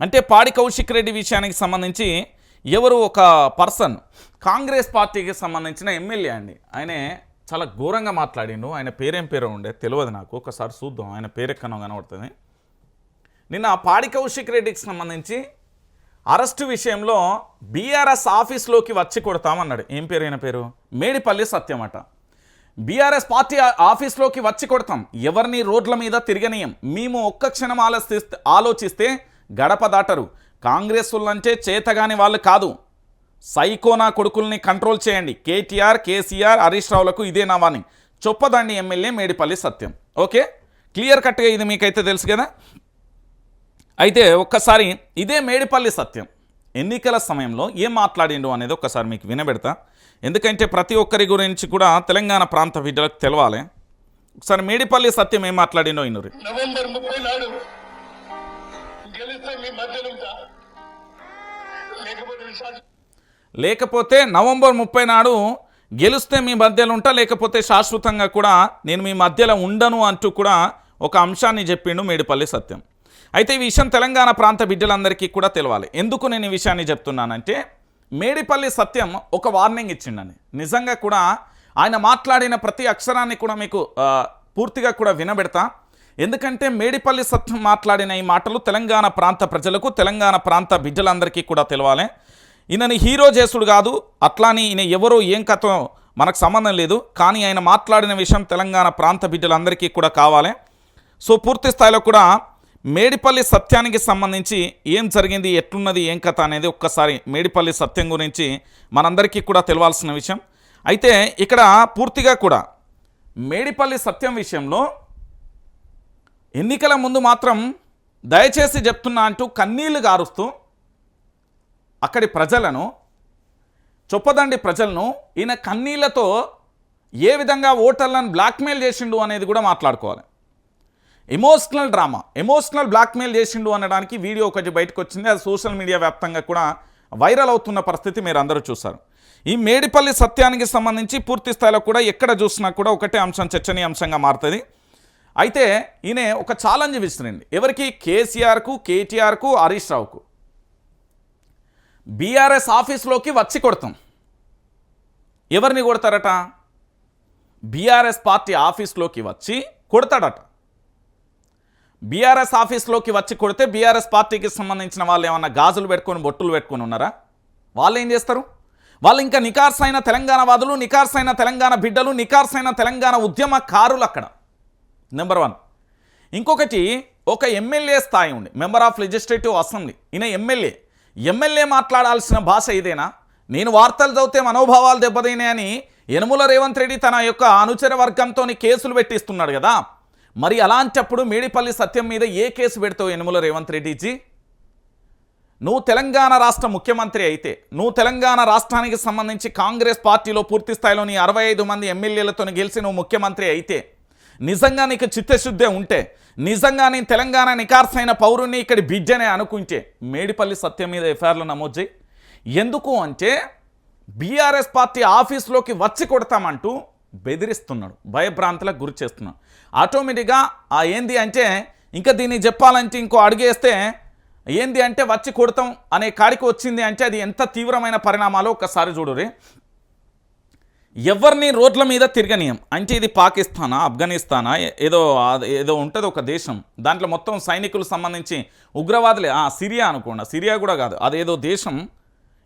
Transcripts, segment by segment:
అంటే పాడి కౌశిక్ రెడ్డి విషయానికి సంబంధించి ఎవరు ఒక పర్సన్ కాంగ్రెస్ పార్టీకి సంబంధించిన ఎమ్మెల్యే అండి. ఆయనే చాలా ఘోరంగా మాట్లాడిండు. ఆయన పేరేం పేరు ఉండే తెలియదు నాకు. ఒకసారి చూద్దాం. ఆయన పేరెక్కనో కనబడుతుంది. నిన్న పాడి కౌశిక్ రెడ్డికి సంబంధించి అరెస్టు విషయంలో బీఆర్ఎస్ ఆఫీస్లోకి వచ్చి కొడతామన్నాడు. ఏం పేరు ఆయన పేరు? మేడిపల్లి సత్యమట బీఆర్ఎస్ పార్టీ ఆఫీస్లోకి వచ్చి కొడతాం. ఎవరిని రోడ్ల మీద తిరగనీయం. మేము ఒక్క క్షణం ఆలోచిస్తే ఆలోచిస్తే గడప దాటరు. కాంగ్రెస్లంటే చేతగాని వాళ్ళు కాదు. సైకోనా కొడుకుల్ని కంట్రోల్ చేయండి. కేటీఆర్ కేసీఆర్ హరీష్ రావులకు ఇదే నవాని Choppadandi MLA Medipalli Satyam. Okay? Clear కట్గా ఇది మీకైతే తెలుసు కదా? అయితే ఒక్కసారి ఇదే మేడిపల్లి సత్యం. ఎన్నికల సమయంలో ఏం మాట్లాడిండు అనేది ఒక్కసారి మీకు వినబెడతా. ఎందుకంటే ప్రతి ఒక్కరి గురించి కూడా తెలంగాణ ప్రాంత బిడ్డలకు తెలవాలి. ఒకసారి మేడిపల్లి సత్యం ఏం మాట్లాడిండో ఇనురి నవంబర్ ముప్పై నాడు మీ లేకపోతే విశాఖ లేకపోతే నవంబర్ ముప్పై నాడు గెలిస్తే మీ మధ్యలో ఉంటా లేకపోతే శాశ్వతంగా కూడా నేను మీ మధ్యలో ఉండను అంటూ కూడా ఒక అంశాన్ని చెప్పిండు మేడిపల్లి సత్యం. అయితే ఈ విషయం తెలంగాణ ప్రాంత బిడ్డలందరికీ కూడా తెలవాలి. ఎందుకు నేను ఈ విషయాన్ని చెప్తున్నానంటే మేడిపల్లి సత్యం ఒక వార్నింగ్ ఇచ్చిండని. నిజంగా కూడా ఆయన మాట్లాడిన ప్రతి అక్షరాన్ని కూడా మీకు పూర్తిగా కూడా వినబెడతా. ఎందుకంటే మేడిపల్లి సత్యం మాట్లాడిన ఈ మాటలు తెలంగాణ ప్రాంత ప్రజలకు తెలంగాణ ప్రాంత బిడ్డలందరికీ కూడా తెలవాలి. ఈయనని హీరో చేసుడు కాదు అట్లాని ఈయన ఎవరో ఏం కథ మనకు సంబంధం లేదు కానీ ఆయన మాట్లాడిన విషయం తెలంగాణ ప్రాంత బిడ్డలందరికీ కూడా కావాలి. సో పూర్తి స్థాయిలో కూడా మేడిపల్లి సత్యానికి సంబంధించి ఏం జరిగింది ఎట్లున్నది ఏం కథ అనేది ఒక్కసారి మేడిపల్లి సత్యం గురించి మనందరికీ కూడా తెలవాల్సిన విషయం. అయితే ఇక్కడ పూర్తిగా కూడా మేడిపల్లి సత్యం విషయంలో ఎన్నికల ముందు మాత్రం దయచేసి చెప్తున్నా అంటూ కన్నీళ్ళు గారుస్తూ అక్కడి ప్రజలను చొప్పదండి ప్రజలను ఈయన కన్నీళ్ళతో ఏ విధంగా ఓటర్లను బ్లాక్మెయిల్ చేసిండు అనేది కూడా మాట్లాడుకోవాలి. ఎమోషనల్ డ్రామా ఎమోషనల్ బ్లాక్మెయిల్ చేసిండు అనడానికి వీడియో ఒకటి బయటకు వచ్చింది. అది సోషల్ మీడియా వ్యాప్తంగా కూడా వైరల్ అవుతున్న పరిస్థితి మీరు అందరూ చూశారు. ఈ మేడిపల్లి సత్యానికి సంబంధించి పూర్తి స్థాయిలో కూడా ఎక్కడ చూసినా కూడా ఒకటే అంశం చర్చనీయాంశంగా మారుతుంది. అయితే ఈయన ఒక ఛాలెంజ్ విసిరింది. ఎవరికి? కేసీఆర్కు కేటీఆర్కు హరీష్ రావుకు. బీఆర్ఎస్ ఆఫీస్లోకి వచ్చి కొడతాం. ఎవరిని కొడతారట? బీఆర్ఎస్ పార్టీ ఆఫీస్లోకి వచ్చి కొడతాడట. బీఆర్ఎస్ ఆఫీస్లోకి వచ్చి కొడితే బీఆర్ఎస్ పార్టీకి సంబంధించిన వాళ్ళు ఏమన్నా గాజులు పెట్టుకొని బొట్టులు పెట్టుకొని ఉన్నారా? వాళ్ళు ఏం చేస్తారు? వాళ్ళు ఇంకా నికార్సైన తెలంగాణ వాదులు నికార్సైన తెలంగాణ బిడ్డలు నికార్సైన తెలంగాణ ఉద్యమకారులు అక్కడ. నెంబర్ వన్ ఇంకొకటి ఒక ఎమ్మెల్యే స్థాయి ఉంది. మెంబర్ ఆఫ్ లెజిస్లేటివ్ అసెంబ్లీ ఈయన ఎమ్మెల్యే. ఎమ్మెల్యే మాట్లాడాల్సిన భాష ఇదేనా నేను వార్తలు చదివితే మనోభావాలు దెబ్బతినాయని యనుమల రేవంత్ రెడ్డి తన యొక్క అనుచర వర్గంతో కేసులు పెట్టిస్తున్నాడు కదా. మరి అలాంటప్పుడు మేడిపల్లి సత్యం మీద ఏ కేసు పెడతావు యనుమల రేవంత్ రెడ్డిజీ? నువ్వు తెలంగాణ రాష్ట్ర ముఖ్యమంత్రి అయితే నువ్వు తెలంగాణ రాష్ట్రానికి సంబంధించి కాంగ్రెస్ పార్టీలో పూర్తి స్థాయిలో నీ అరవై ఐదు మంది ఎమ్మెల్యేలతో గెలిచి నువ్వు ముఖ్యమంత్రి అయితే నిజంగా నీకు చిత్తశుద్ధి ఉంటే నిజంగా నేను తెలంగాణ నికార్సైన పౌరుని ఇక్కడ బిడ్డనే అనుకుంటే మేడిపల్లి సత్యం మీద ఎఫ్ఐఆర్లు నమోదు చేయి. ఎందుకు అంటే బీఆర్ఎస్ పార్టీ ఆఫీస్లోకి వచ్చి కొడతామంటూ బెదిరిస్తున్నాడు భయభ్రాంతులకు గురి చేస్తున్నాడు. ఆటోమేటిక్గా ఆ ఏంది అంటే ఇంకా దీన్ని చెప్పాలంటే ఇంకో అడిగేస్తే ఏంది అంటే వచ్చి కొడతాం అనే కాడికి వచ్చింది అంటే అది ఎంత తీవ్రమైన పరిణామాలో ఒక్కసారి చూడురి ఎవరిని రోడ్ల మీద తిరగనీయం. అంటే ఇది పాకిస్తానా ఆఫ్ఘనిస్తానా ఏదో ఏదో ఉంటుంది ఒక దేశం. దాంట్లో మొత్తం సైనికులు సంబంధించి ఉగ్రవాదులే. ఆ, సిరియా అనుకోండి. సిరియా కూడా కాదు. అదేదో దేశం.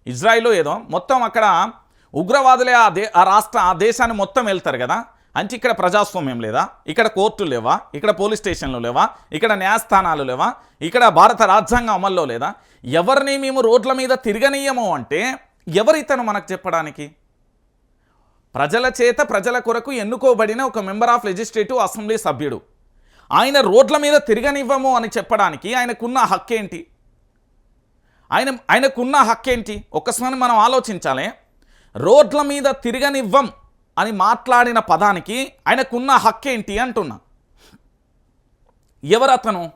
ఇజ్రాయిల్ ఏదో. మొత్తం అక్కడ ఉగ్రవాదులే ఆ దే ఆ రాష్ట్ర ఆ దేశాన్ని మొత్తం వెళ్తారు కదా. అంటే ఇక్కడ ప్రజాస్వామ్యం లేదా? ఇక్కడ కోర్టులు లేవా? ఇక్కడ పోలీస్ స్టేషన్లు లేవా? ఇక్కడ న్యాయస్థానాలు లేవా? ఇక్కడ భారత రాజ్యాంగం అమల్లో లేదా? ఎవరిని మేము రోడ్ల మీద తిరగనీయము అంటే ఎవరితను మనకు చెప్పడానికి? ప్రజల చేత ప్రజల కొరకు ఎన్నుకోబడిన ఒక మెంబర్ ఆఫ్ లెజిస్లేటివ్ అసెంబ్లీ సభ్యుడు. ఆయన రోడ్ల మీద తిరగనివ్వము అని చెప్పడానికి ఆయనకున్న హక్కేంటి? ఆయన ఆయనకున్న హక్కేంటి? ఒక్కసారి మనం ఆలోచించాలి. రోడ్ల మీద తిరగనివ్వం అని మాట్లాడిన పదానికి ఆయనకున్న హక్కేంటి అంటున్నా. ఎవరతను?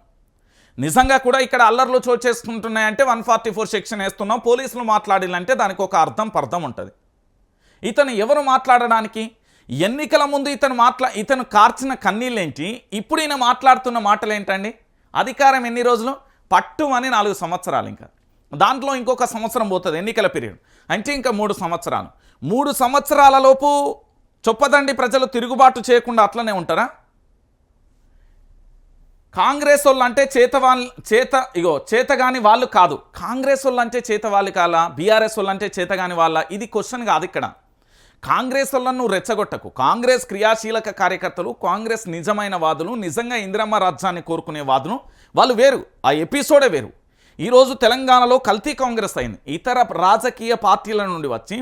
నిజంగా కూడా ఇక్కడ అల్లర్లు చోటు చేసుకుంటున్నాయంటే వన్ ఫార్టీ ఫోర్ సెక్షన్ వేస్తున్నాం పోలీసులు మాట్లాడాలంటే దానికి ఒక అర్థం పర్థం ఉంటుంది. ఇతను ఎవరు మాట్లాడడానికి? ఎన్నికల ముందు ఇతను మాట్లా ఇతను కార్చిన కన్నీళ్ళేంటి? ఇప్పుడు ఈయన మాట్లాడుతున్న మాటలు ఏంటండి అధికారం ఎన్ని రోజులు? పట్టుమని నాలుగు సంవత్సరాలు ఇంకా. దాంట్లో ఇంకొక సంవత్సరం పోతుంది ఎన్నికల పీరియడ్. అంటే ఇంకా మూడు సంవత్సరాలు. మూడు సంవత్సరాలలోపు చొప్పదండి ప్రజలు తిరుగుబాటు చేయకుండా అట్లనే ఉంటారా? కాంగ్రెస్ వాళ్ళు అంటే చేత చేత ఇగో చేతగాని వాళ్ళు కాదు. కాంగ్రెస్ వాళ్ళు అంటే చేత వాళ్ళు కాలా? బీఆర్ఎస్ వాళ్ళు అంటే చేతగాని వాళ్ళ? ఇది క్వశ్చన్ కాదు ఇక్కడ. కాంగ్రెస్ వల్లను రెచ్చగొట్టకు. కాంగ్రెస్ క్రియాశీలక కార్యకర్తలు కాంగ్రెస్ నిజమైన వాదులు నిజంగా ఇందిరమ్మ రాజ్యాన్ని కోరుకునే వాదులు వాళ్ళు వేరు. ఆ ఎపిసోడే వేరు. ఈరోజు తెలంగాణలో కల్తీ కాంగ్రెస్ అయింది. ఇతర రాజకీయ పార్టీల నుండి వచ్చి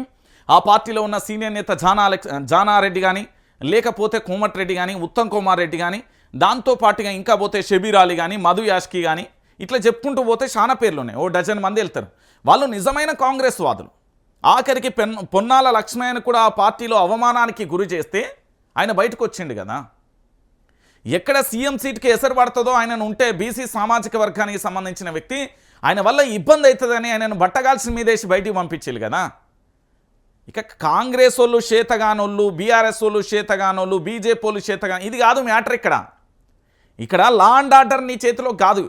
ఆ పార్టీలో ఉన్న సీనియర్ నేత జానా జానారెడ్డి కానీ లేకపోతే కోమటిరెడ్డి కానీ ఉత్తమ్ కుమార్ రెడ్డి కానీ దాంతో పాటుగా ఇంకా పోతే షబీర్ అలీ కానీ మధు యాష్కి కానీ ఇట్లా చెప్పుకుంటూ పోతే చాలా పేర్లు ఉన్నాయి. ఓ డజన్ మంది వెళ్తారు. వాళ్ళు నిజమైన కాంగ్రెస్ వాదులు. ఆఖరికి పెన్ పొన్నాల లక్ష్మయ్యను కూడా ఆ పార్టీలో అవమానానికి గురి చేస్తే ఆయన బయటకు వచ్చిండు కదా. ఎక్కడ సీఎం సీట్కి ఎసరు పడుతుందో ఆయనను ఉంటే బీసీ సామాజిక వర్గానికి సంబంధించిన వ్యక్తి ఆయన వల్ల ఇబ్బంది అవుతుందని ఆయనను బట్టగాల్సిన మీదేసి బయటికి పంపించారు కదా. ఇక కాంగ్రెస్ వాళ్ళు చేతగానోళ్ళు బీఆర్ఎస్ వాళ్ళు చేతగానోళ్ళు బీజేపీ వాళ్ళు చేతగా ఇది కాదు మ్యాటర్ ఇక్కడ. ఇక్కడ లా అండ్ ఆర్డర్ నీ చేతిలో కాదు.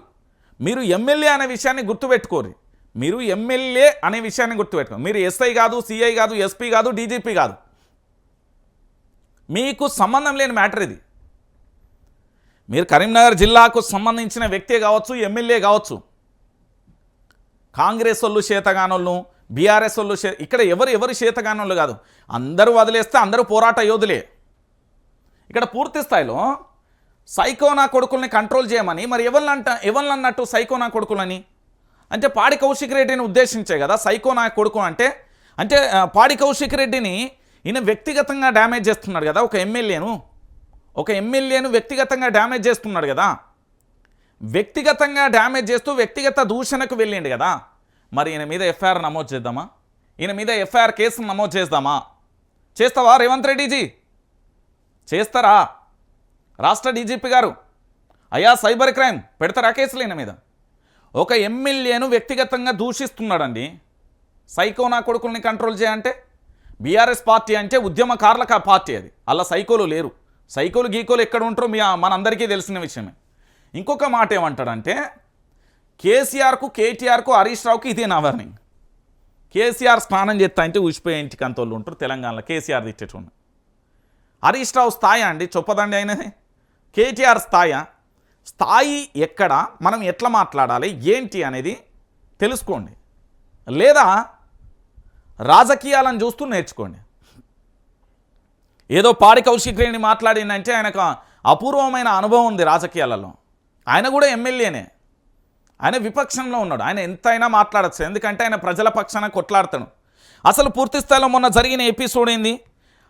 మీరు ఎమ్మెల్యే అనే విషయాన్ని గుర్తుపెట్టుకోరు. మీరు ఎమ్మెల్యే అనే విషయాన్ని గుర్తుపెట్టుకో మీరు ఎస్ఐ కాదు సిఐ కాదు ఎస్పీ కాదు డీజీపీ కాదు. మీకు సంబంధం లేని మ్యాటర్ ఇది. మీరు కరీంనగర్ జిల్లాకు సంబంధించిన వ్యక్తే కావచ్చు ఎమ్మెల్యే కావచ్చు. కాంగ్రెస్ వాళ్ళు చేతగానోళ్ళు బీఆర్ఎస్ వాళ్ళు చే ఇక్కడ ఎవరు ఎవరు చేతగానోళ్ళు కాదు. అందరూ వదిలేస్తే అందరూ పోరాట యోధులే. ఇక్కడ పూర్తి స్థాయిలో సైకోనా కొడుకుల్ని కంట్రోల్ చేయమని మరి ఎవరిని అంట ఎవరిని అన్నట్టు సైకోనా కొడుకులని అంటే పాడి కౌశిక్ రెడ్డిని ఉద్దేశించే కదా సైకో నా కొడుకు అంటే అంటే పాడి కౌశిక్ రెడ్డిని ఈయన వ్యక్తిగతంగా డ్యామేజ్ చేస్తున్నాడు కదా ఒక ఎమ్మెల్యేను. ఒక ఎమ్మెల్యేను వ్యక్తిగతంగా డ్యామేజ్ చేస్తున్నాడు కదా. వ్యక్తిగతంగా డ్యామేజ్ చేస్తూ వ్యక్తిగత దూషణకు వెళ్ళిండు కదా. మరి ఈయన మీద ఎఫ్ఐఆర్ నమోదు చేద్దామా? ఈయన మీద ఎఫ్ఐఆర్ కేసు నమోదు చేద్దామా చేస్తావా రేవంత్ రెడ్డిజీ? చేస్తారా? రాష్ట్ర డీజీపీ గారు అయ్యా సైబర్ క్రైమ్ పెడతారా కేసులు ఈయన మీద? ఒక ఎమ్మెల్యేను వ్యక్తిగతంగా దూషిస్తున్నాడండి. సైకో నా కొడుకుల్ని కంట్రోల్ చేయంటే బీఆర్ఎస్ పార్టీ అంటే ఉద్యమకారులకు ఆ పార్టీ అది. అలా సైకోలు లేరు. సైకోలు గీకోలు ఎక్కడ ఉంటారో మీ మనందరికీ తెలిసిన విషయమే. ఇంకొక మాట ఏమంటాడంటే కేసీఆర్కు కేటీఆర్కు హరీష్ రావుకి ఇదే నా వార్నింగ్ కేసీఆర్ స్నానం చేస్తా అంటే ఊసిపోయే ఇంటికి అంతోళ్ళు ఉంటారు తెలంగాణలో. కేసీఆర్ తిట్టేటోళ్ళు. హరీష్ రావు స్థాయి అండి? చొప్పదండి అయినది కేటీఆర్ స్థాయా? స్థాయి ఎక్కడ మనం ఎట్లా మాట్లాడాలి ఏంటి అనేది తెలుసుకోండి. లేదా రాజకీయాలను చూస్తూ నేర్చుకోండి. ఏదో పాడి కౌశిక్ రెడ్డి మాట్లాడిందంటే ఆయనకు అపూర్వమైన అనుభవం ఉంది రాజకీయాలలో. ఆయన కూడా ఎమ్మెల్యేనే. ఆయన విపక్షంలో ఉన్నాడు. ఆయన ఎంతైనా మాట్లాడచ్చు. ఎందుకంటే ఆయన ప్రజల పక్షాన కొట్లాడతాడు. అసలు పూర్తి స్థాయిలో మొన్న జరిగిన ఎపిసోడ్ ఏంది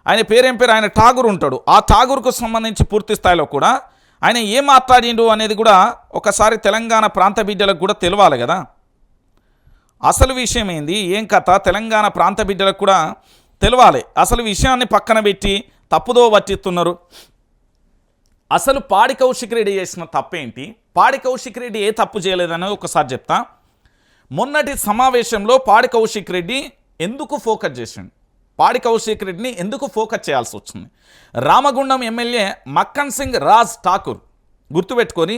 ఆయన పేరేం పేరు? ఆయన ఠాగూర్ ఉంటాడు. ఆ ఠాగూర్కు సంబంధించి పూర్తి స్థాయిలో కూడా ఆయన ఏం మాట్లాడిండు అనేది కూడా ఒకసారి తెలంగాణ ప్రాంత బిడ్డలకు కూడా తెలవాలి కదా. అసలు విషయం ఏంది? ఏం కథ? తెలంగాణ ప్రాంత బిడ్డలకు కూడా తెలవాలి. అసలు విషయాన్ని పక్కన పెట్టి తప్పుదో పట్టిస్తున్నారు. అసలు పాడి కౌశిక్ రెడ్డి చేసిన తప్పేంటి? పాడి కౌశిక్ రెడ్డి ఏ తప్పు చేయలేదని ఒకసారి చెప్తా. మొన్నటి సమావేశంలో పాడి కౌశిక్ రెడ్డి ఎందుకు ఫోకస్ చేసిండు? పాడి కౌశిక్ రెడ్డిని ఎందుకు ఫోకస్ చేయాల్సి వచ్చింది? రామగుండం ఎమ్మెల్యే మక్కన్ సింగ్ రాజ్ ఠాకూర్ గుర్తుపెట్టుకొని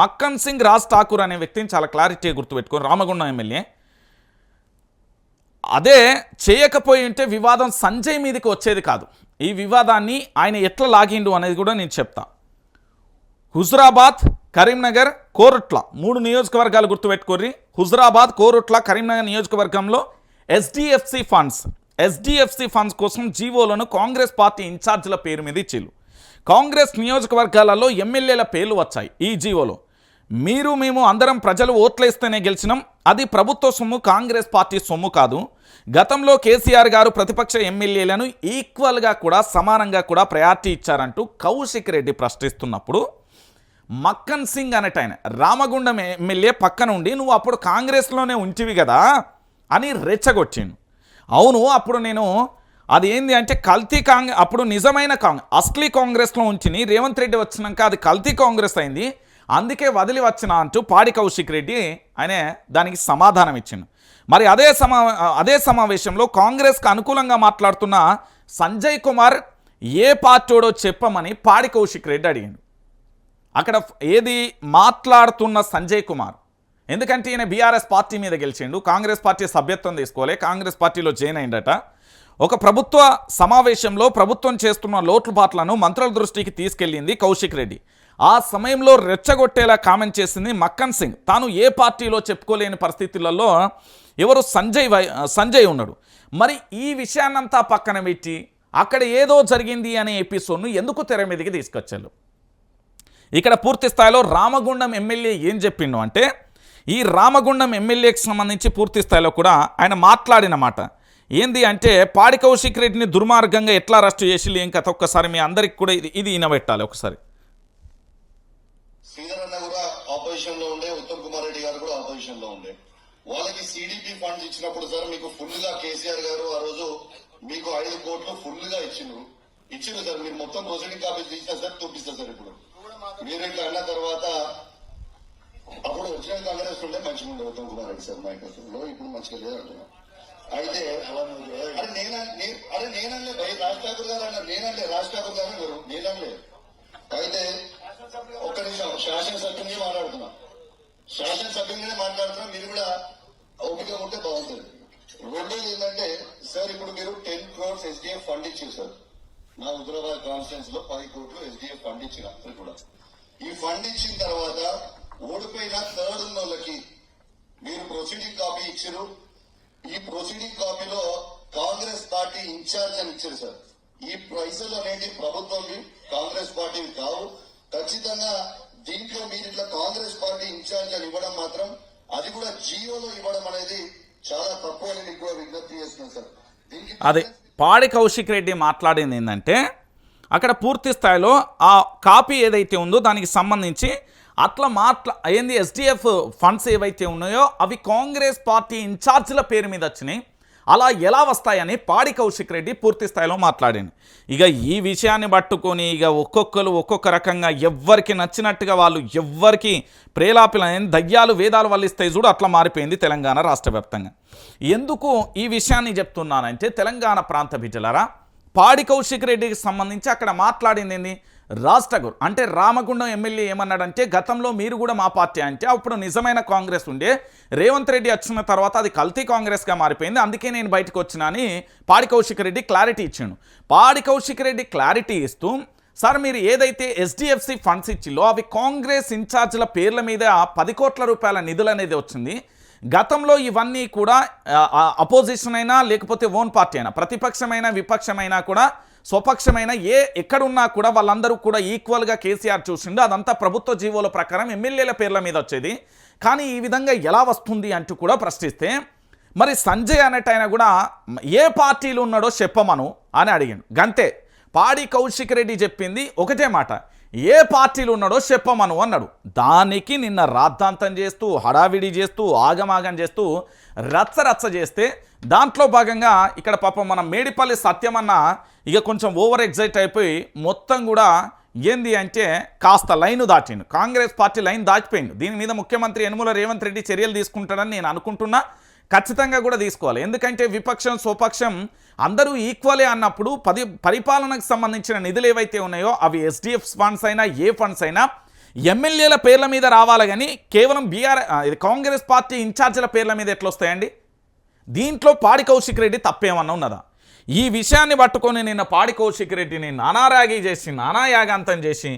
మక్కన్ సింగ్ రాజ్ ఠాకూర్ అనే వ్యక్తిని చాలా క్లారిటీగా గుర్తుపెట్టుకొని రామగుండం ఎమ్మెల్యే అదే చేయకపోయి ఉంటే వివాదం సంజయ్ మీదకి వచ్చేది కాదు. ఈ వివాదాన్ని ఆయన ఎట్లా లాగిండు అనేది కూడా నేను చెప్తా. హుజురాబాద్ కరీంనగర్ కోరుట్ల మూడు నియోజకవర్గాలు గుర్తుపెట్టుకోర్రి. హుజరాబాద్ కోరుట్ల కరీంనగర్ నియోజకవర్గంలో ఎస్డిఎఫ్సి ఫండ్స్ ఎస్డిఎఫ్సి ఫండ్స్ కోసం జీవోలను కాంగ్రెస్ పార్టీ ఇన్ఛార్జీల పేరు మీద ఇచ్చిళ్ళు కాంగ్రెస్ నియోజకవర్గాలలో ఎమ్మెల్యేల పేర్లు వచ్చాయి ఈ జీవోలో. మీరు మేము అందరం ప్రజలు ఓట్లేస్తేనే గెలిచినాం. అది ప్రభుత్వ సొమ్ము కాంగ్రెస్ పార్టీ సొమ్ము కాదు. గతంలో కేసీఆర్ గారు ప్రతిపక్ష ఎమ్మెల్యేలను ఈక్వల్గా కూడా సమానంగా కూడా ప్రయారిటీ ఇచ్చారంటూ కౌశిక్ రెడ్డి ప్రశ్నిస్తున్నప్పుడు మక్కన్ సింగ్ అనేట ఆయన రామగుండం ఎమ్మెల్యే పక్కన ఉండి నువ్వు అప్పుడు కాంగ్రెస్లోనే ఉంటివి కదా అని రెచ్చగొచ్చిండు అవును అప్పుడు నేను అది ఏంది అంటే కల్తీ కాంగ్రెస్ అప్పుడు నిజమైన కాంగ్రెస్ అస్లీ కాంగ్రెస్లో ఉంచిని రేవంత్ రెడ్డి వచ్చినాక అది కల్తీ కాంగ్రెస్ అయింది. అందుకే వదిలి వచ్చిన అంటూ పాడి కౌశిక్ రెడ్డి ఆయన దానికి సమాధానం ఇచ్చిండు. మరి అదే సమా అదే సమావేశంలో కాంగ్రెస్కి అనుకూలంగా మాట్లాడుతున్న సంజయ్ కుమార్ ఏ పార్టీడో చెప్పమని పాడి కౌశిక్ రెడ్డి అడిగిండు. అక్కడ ఏది మాట్లాడుతున్న సంజయ్ కుమార్? ఎందుకంటే ఈయన బీఆర్ఎస్ పార్టీ మీద గెలిచిండు కాంగ్రెస్ పార్టీ సభ్యత్వం తీసుకోలే కాంగ్రెస్ పార్టీలో జాయిన్ అయిందట ఒక ప్రభుత్వ సమావేశంలో ప్రభుత్వం చేస్తున్న లోటుపాట్లను మంత్రుల దృష్టికి తీసుకెళ్ళింది కౌశిక్ రెడ్డి. ఆ సమయంలో రెచ్చగొట్టేలా కామెంట్ చేసింది మక్కన్ సింగ్. తాను ఏ పార్టీలో చెప్పుకోలేని పరిస్థితులలో ఎవరు సంజయ్ వై సంజయ్ ఉన్నాడు. మరి ఈ విషయాన్నంతా పక్కన పెట్టి అక్కడ ఏదో జరిగింది అనే ఎపిసోడ్ను ఎందుకు తెర మీదకి తీసుకొచ్చారు? ఇక్కడ పూర్తి స్థాయిలో రామగుండం ఎమ్మెల్యే ఏం చెప్పిండు అంటే ఈ రామగుండం ఎమ్మెల్యేకి సంబంధించి పూర్తి స్థాయిలో కూడా ఆయన మాట్లాడిన మాట ఏంది అంటే పాడి కౌశిక్ రెడ్డిని దుర్మార్గంగా ఎట్లా అరెస్ట్ చేసి ఏం కథ? ఒక్కసారి మీ అందరికి కూడా ఇది ఇది ఇనబెట్టాలి ఒకసారి. శ్రీధర్ కూడా ఆపోజిషన్లో ఉండే ఉత్తమ్ కుమార్ రెడ్డి గారు కూడా ఆపోజిషన్లో ఉండే. వాళ్ళకి సిడిపి ఫండ్స్ ఇచ్చినప్పుడు సార్ మీకు ఫుల్గా కేసీఆర్ గారు ఆ రోజు మీకు ఐదు కోట్లు ఫుల్గా ఇచ్చిండ్రు. ఇచ్చిండ్రు సార్ మీరు మొత్తం ప్రొసీడింగ్ కాపీ తీసిన సార్ చూపిస్తారు సార్ ఇప్పుడు. మీరు ఇట్లా అన్న తర్వాత అప్పుడు వచ్చిన కాంగ్రెస్ ఉంటే మంచిగా ఉండే ఉత్తమ్ కుమార్ రెడ్డి సార్ నాయకత్వంలో ఇప్పుడు మంచిగా లేదు అంటున్నా అయితే అరే నేను అరే నేనలే భయ రాజ్ ఠాకూర్ గారు అన్నారు. నేనలే రాజ్ ఠాకూర్ గారు అన్నారు. నేనలే అయితే ఒక్క నిమిషం శాసనసభ్యుని మాట్లాడుతున్నా. శాసనసభ్యునిగానే మాట్లాడుతున్నా మీరు కూడా ఓపిక ఉంటే బాగుంటుంది. రెండోది ఏంటంటే సార్ ఇప్పుడు మీరు టెన్ క్రోర్స్ ఎస్డిఎఫ్ ఫండ్ ఇచ్చారు సార్. నా హుదరాబాద్ కాన్ఫరెన్స్లో పది కోట్లు ఎస్డిఎఫ్ ఫండ్ ఇచ్చిన అందరు కూడా. ఈ ఫండ్ ఇచ్చిన తర్వాత ఓడిపోయిన థర్డ్ ఉన్న వాళ్ళకి. మీరు ప్రొసీడింగ్ కాపీ ఇచ్చారు. ఈ ప్రొసీడింగ్ కాపీలో కాంగ్రెస్ పార్టీ ఇన్ఛార్జ్ అని ఇచ్చారు సార్. ఈ ప్రైజులు అనేది ప్రభుత్వంవి కాంగ్రెస్ పార్టీ కావు. ఖచ్చితంగా దీంట్లో మీరు ఇట్లా కాంగ్రెస్ పార్టీ ఇన్ఛార్జ్ అని ఇవ్వడం మాత్రం అది కూడా జియోలో ఇవ్వడం అనేది చాలా తక్కువ అని మీకు విజ్ఞప్తి చేస్తున్నాను సార్. దీనికి అదే పాడి కౌశిక్ రెడ్డి మాట్లాడింది ఏంటంటే అక్కడ పూర్తి స్థాయిలో ఆ కాపీ ఏదైతే ఉందో దానికి సంబంధించి అట్లా మాట్లా ఏంది ఎస్డిఎఫ్ ఫండ్స్ ఏవైతే ఉన్నాయో అవి కాంగ్రెస్ పార్టీ ఇన్ఛార్జ్ల పేరు మీద వచ్చినాయి. అలా ఎలా వస్తాయని పాడి కౌశిక్ రెడ్డి పూర్తి స్థాయిలో మాట్లాడింది. ఇక ఈ విషయాన్ని పట్టుకొని ఇక ఒక్కొక్కరు ఒక్కొక్క రకంగా ఎవ్వరికి నచ్చినట్టుగా వాళ్ళు ఎవ్వరికి ప్రేలాపిలని దయ్యాలు వేదాలు వల్లిస్తాయి చూడు అట్లా మారిపోయింది తెలంగాణ రాష్ట్ర ఎందుకు ఈ విషయాన్ని చెప్తున్నానంటే తెలంగాణ ప్రాంత బిడ్డలరా పాడి కౌశిక్ రెడ్డికి సంబంధించి అక్కడ మాట్లాడింది ఏంది? రాజ్ ఠాగూర్ అంటే రామగుండం ఎమ్మెల్యే ఏమన్నాడంటే గతంలో మీరు కూడా మా పార్టీ అంటే అప్పుడు నిజమైన కాంగ్రెస్ ఉండే. రేవంత్ రెడ్డి వచ్చిన తర్వాత అది కల్తీ కాంగ్రెస్గా మారిపోయింది. అందుకే నేను బయటకు వచ్చినా అని పాడి కౌశిక్ రెడ్డి క్లారిటీ ఇచ్చాను పాడి కౌశిక్ రెడ్డి క్లారిటీ ఇస్తూ సార్ మీరు ఏదైతే ఎస్డిఎఫ్సి ఫండ్స్ ఇచ్చిలో అవి కాంగ్రెస్ ఇన్ఛార్జ్ల పేర్ల మీద పది కోట్ల రూపాయల నిధులు అనేది వచ్చింది. గతంలో ఇవన్నీ కూడా అపోజిషన్ అయినా లేకపోతే ఓన్ పార్టీ అయినా ప్రతిపక్షమైన విపక్షమైనా కూడా స్వపక్షమైన ఏ ఎక్కడున్నా కూడా వాళ్ళందరూ కూడా ఈక్వల్గా కేసీఆర్ చూసిండు. అదంతా ప్రభుత్వ జీవోల ప్రకారం ఎమ్మెల్యేల పేర్ల మీద వచ్చేది. కానీ ఈ విధంగా ఎలా వస్తుంది అంటూ కూడా ప్రశ్నిస్తే మరి సంజయ్ అనేటైనా కూడా ఏ పార్టీలు ఉన్నాడో చెప్పమను అని అడిగాడు. గంతే పాడి కౌశిక్ రెడ్డి చెప్పింది ఒకటే మాట. ఏ పార్టీలు ఉన్నాడో చెప్పమను అన్నాడు. దానికి నిన్న రాద్ధాంతం చేస్తూ హడావిడి చేస్తూ ఆగమాగం చేస్తూ రచ్చ రచ్చ చేస్తే దాంట్లో భాగంగా ఇక్కడ పాపం మన మేడిపల్లి సత్యమన్న ఇక కొంచెం ఓవర్ ఎగ్జైట్ అయిపోయి మొత్తం కూడా ఏంది అంటే కాస్త లైన్ దాటిండు. కాంగ్రెస్ పార్టీ లైన్ దాటిపోయింది దీని మీద ముఖ్యమంత్రి యనుమల రేవంత్ రెడ్డి చర్యలు తీసుకుంటాడని నేను అనుకుంటున్నా. ఖచ్చితంగా కూడా తీసుకోవాలి. ఎందుకంటే విపక్షం స్వపక్షం అందరూ ఈక్వలే అన్నప్పుడు పది పరిపాలనకు సంబంధించిన నిధులు ఏవైతే ఉన్నాయో అవి ఎస్డిఎఫ్ ఫండ్స్ అయినా ఏ ఫండ్స్ అయినా ఎమ్మెల్యేల పేర్ల మీద రావాలి కానీ కేవలం బీఆర్ ఇది కాంగ్రెస్ పార్టీ ఇన్ఛార్జీల పేర్ల మీద ఎట్లా వస్తాయండి? దీంట్లో పాడి కౌశిక్ రెడ్డి తప్పేమన్నా ఉన్నదా? ఈ విషయాన్ని పట్టుకొని నిన్న పాడి కౌశిక్ రెడ్డిని నానారాగి చేసి నానా యాగాంతం చేసి